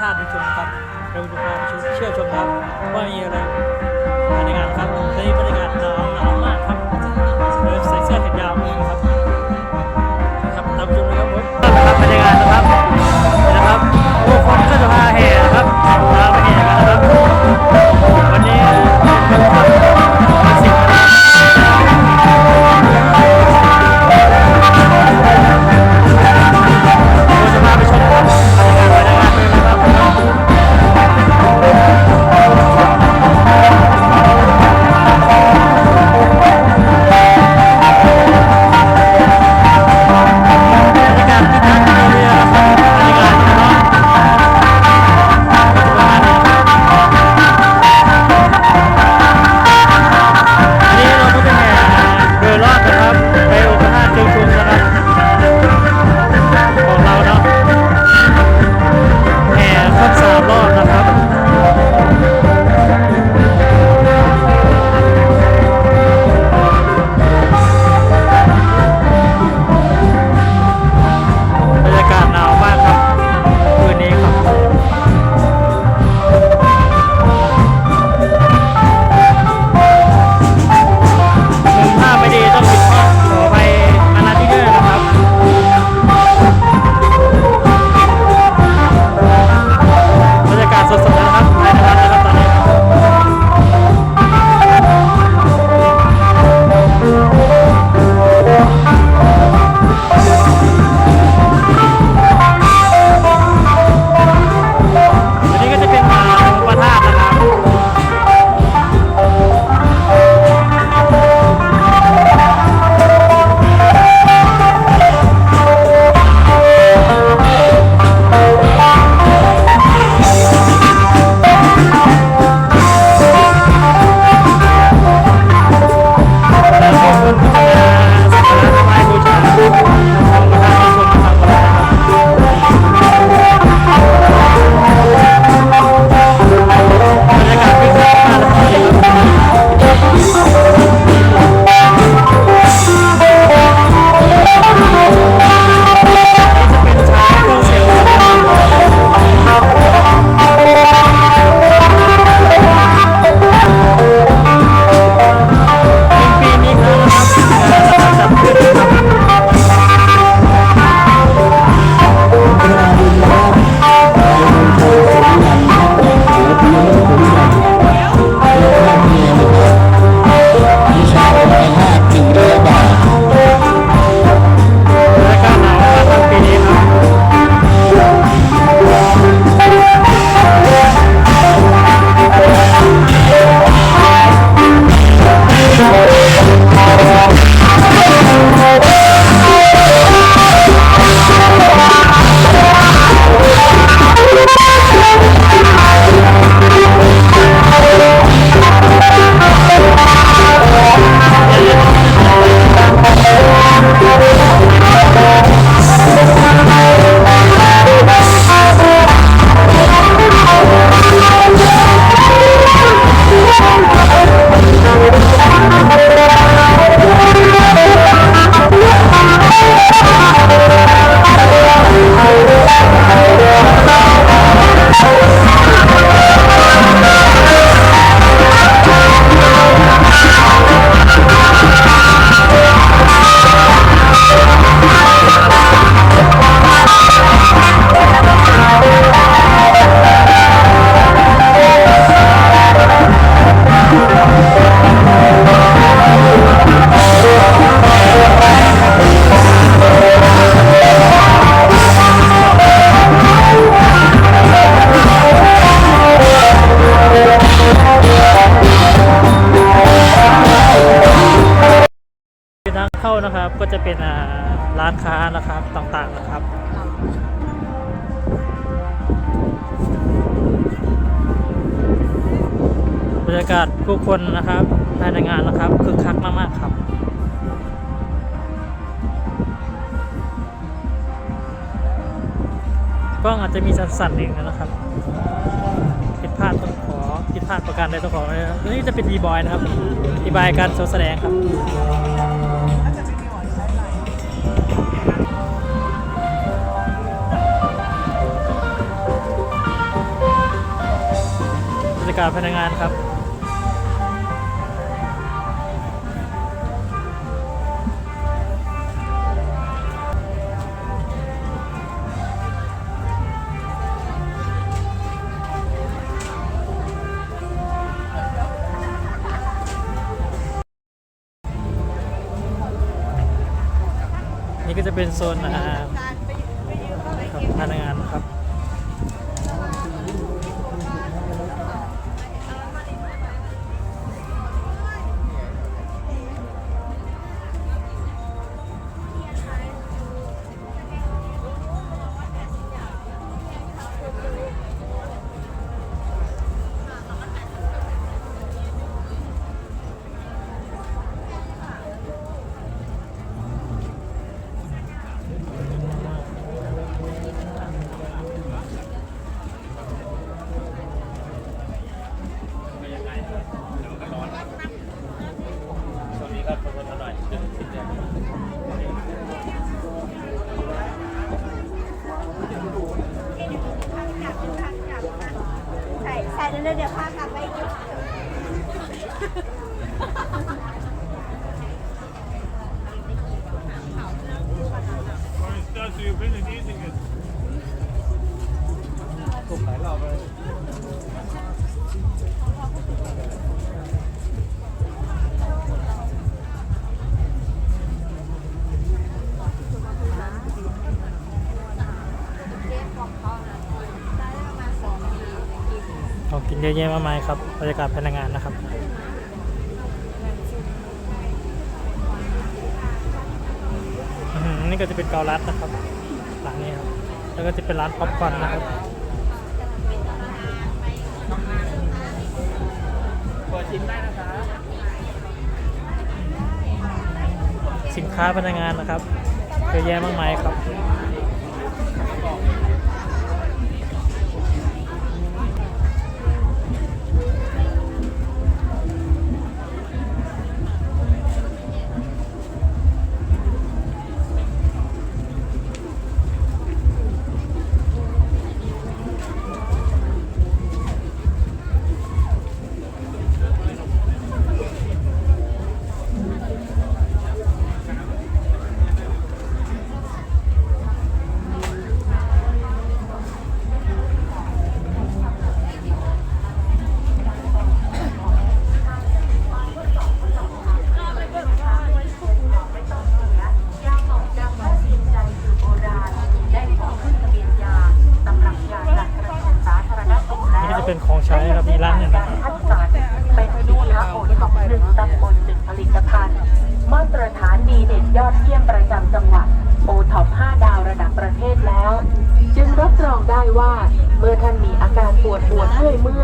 ท่านผู้ชมครับเราจะพาไเชื่อชมครับว่ามีอะไรภายในงานครับในบรรยากาศหนาว นะครับก็จะเป็นร้านค้านะครับต่างๆนะครับบรรยากาศผู้คนนะครับภายในงานนะครับคึกคักมากๆครับกล้องอาจจะมีสั่นๆเองนะครับผิดพลาดต้องขอผิดพลาดประการใดต้องขอนี่จะเป็นดีบอยนะครับดีบอยการโชว์แสดงครับ รยากาศภายในงานครับนี่ก็จะเป็นโซนอ่าร เยอะแยะมากมายครับบรรยากาศภายในงานนะครับนี่ก็จะเป็นเกาลัดนะครับหลังนี้ครับ แล้วก็จะเป็นร้านป๊อปคอร์นนะครับสินค้าพนักงานนะครับเยอะแยะมากมายครับ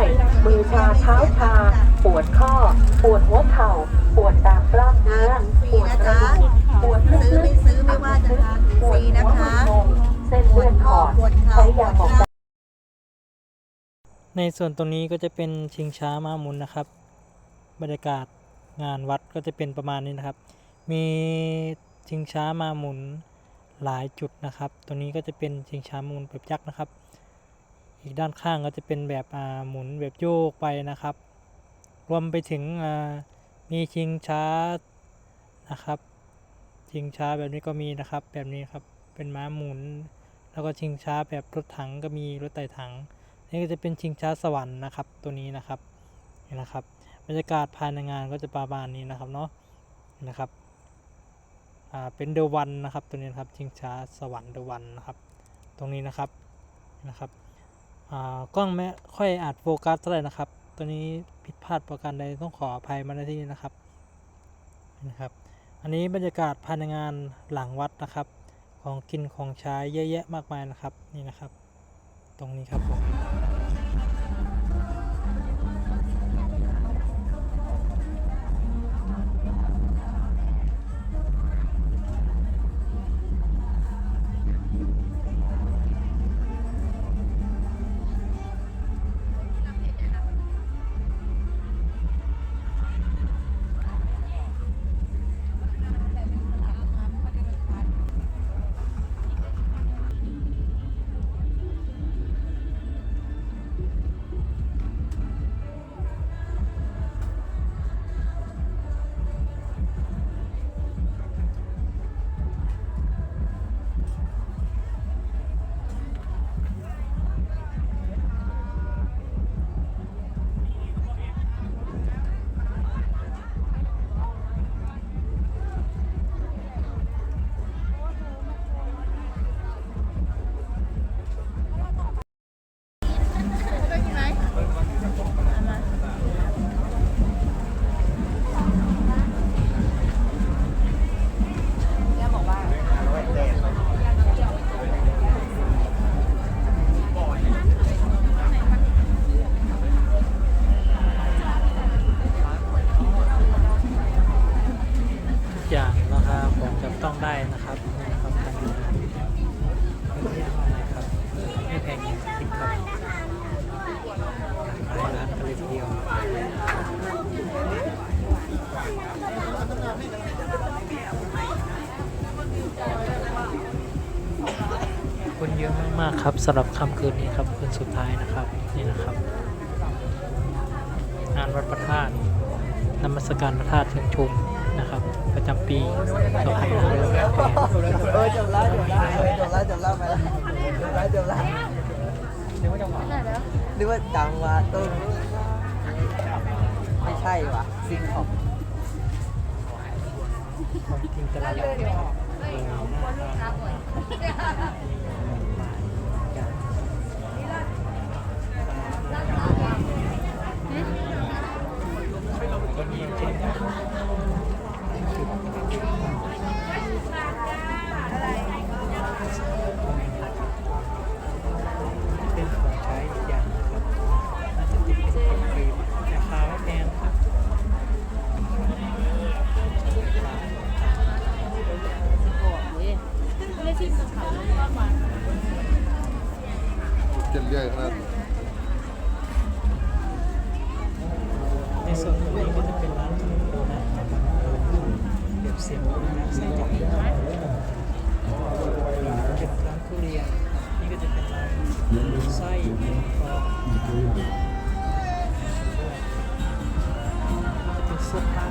มือยเมื่อชาเท้าชา ปวดข้อ ปวดหัวเข่า ปวดตามกล้ามเนื้อปวดกระดูกปวดลึกซื้อไม่ซื้อไม่ว่าจะทานปฟวดรีหันะคะเส้นเลือดขอดปวดเข่าใช้ยาหมองในส่วนตรงนี้ก็จะเป็นชิงช้าม้าหมุนนะครับ บรรยากาศงานวัดก็จะเป็นประมาณนี้นะครับ มีชิงช้ามาหมุนหลายจุดนะครับ ตัวนี้ก็จะเป็นชิงช้าม้าหมุนแบบยักษ์นะครับ อีกด้านข้างก็จะเป็นแบบหมุนแบบโยกไปนะครับ รวมไปถึงมีชิงช้านะครับ ชิงช้าแบบนี้ก็มีนะครับ แบบนี้ครับเป็นม้าหมุน แล้วก็ชิงช้าแบบรถถังก็มีรถไต่ถัง นี่ก็จะเป็นชิงช้าสวรรค์นะครับ ตัวนี้นะครับนี่นะครับ บรรยากาศภายในงานก็จะประมาณนี้นะครับเนาะนี่นะครับอ่าเป็นเดวันนะครับตัวนี้นครับชิงช้าสวรรค์เดวันนะครับ ตรงนี้นะครับนะครับ กล้องไม่ค่อยอาจโฟกัสเท่าไหร่นะครับ ตัวนี้ผิดพลาดประการใดต้องขออภัยมาในที่นี้นะครับนะครับ อันนี้บรรยากาศภายในงานหลังวัดนะครับ ของกินของใช้เยอะแยะมากมายนะครับนี่นะครับ ตรงนี้ครับผม ได้นะครับนะครับนะครับไม่แพงจริงครับหลายร้านกันเลยทีเดียวคนเยอะมากๆครับสำหรับค่ำคืนนี้ครับคืนสุดท้ายนะครับนี่นะครับงานวัดพระธาตุนมัสการพระธาตุเชิงชุม นะครับ ประจำปี2568เออจบแล้วจบแล้วจบแล้วจบแล้วไปแล้วจบแล้วจบแล้วนึกว่าจังหวะนึกว่าจังหวะตุ้มไม่ใช่ว่ะซิงของกินแต่ละอย่าง จะเรื่อยขนาดในส่วนตรงนี้ก็จะเป็นร้านโดนัทนะครับเก็บเสียงโดนัทไส้กรอกเป็นร้านทุเรียนนี่ก็จะเป็นร้านไส้กรอกจะเป็นเสื้อผ้า